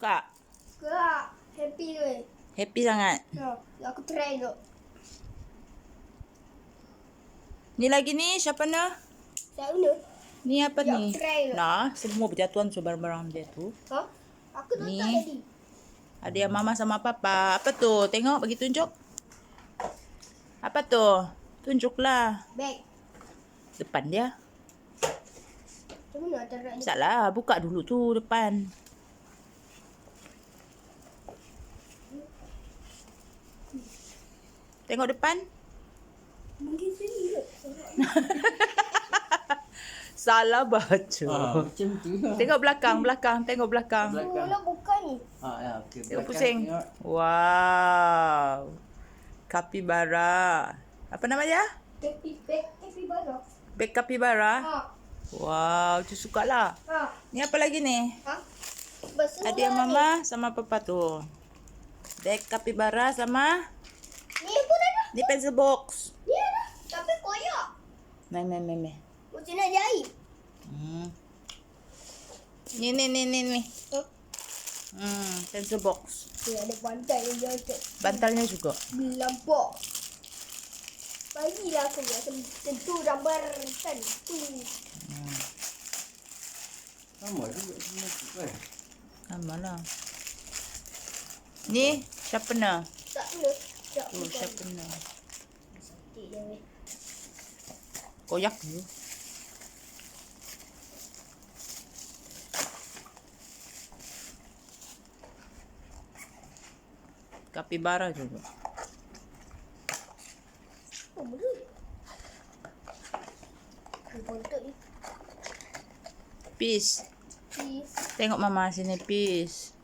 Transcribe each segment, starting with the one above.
Suka? Gerak. Happy tu. Happy sangat. Ha, aku try tu. Ni lagi ni siapa na? Saya guna. Ni apa Ya, ni? try. Nah, semua berjatuhan so barang-barang dia tu. Ha? Aku Ni. tak jadi. Ada yang mama sama papa. Apa tu? Tengok bagi tunjuk. Apa tu? Tunjuklah. Bag. Depan dia. Macam mana tarik ni? Salah, buka dulu tu depan. Tengok depan. Mungkin sini? Salah baca. Ah, macam tu lah. Tengok belakang, belakang, tengok belakang. Belakang. Mula buka ni. Ah, ya, okey. Tengok pusing. tengok. Wow. Kapibara. Apa nama dia? Baru. Beg kapibara. Ha. Wow, tu suka lah. Ha. Ni apa lagi ni? Ha? Ada yang mama sama papa tu. Beg kapibara sama Ni ni pencil box. Ni ada. Tapi koyak. Meh meh meh meh. Macam nak jahit. Hmm. Ni ni ni ni ni. Ha? Hmm, pencil box. Ni ada bantai yang jahit. Bantalnya juga. Bilampak. Bagilah aku ya. Tentu gambar tentu. Sama juga semua tu kan. Sama lah. Ni sharpener. Tak kena. Sharpener. Cantik dia weh. Koyak tu. Kapibara juga. Oh. Ni bontot ni. Peace. Peace. Tengok mama sini peace.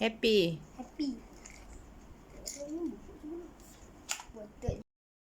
Happy. Happy. Bontot.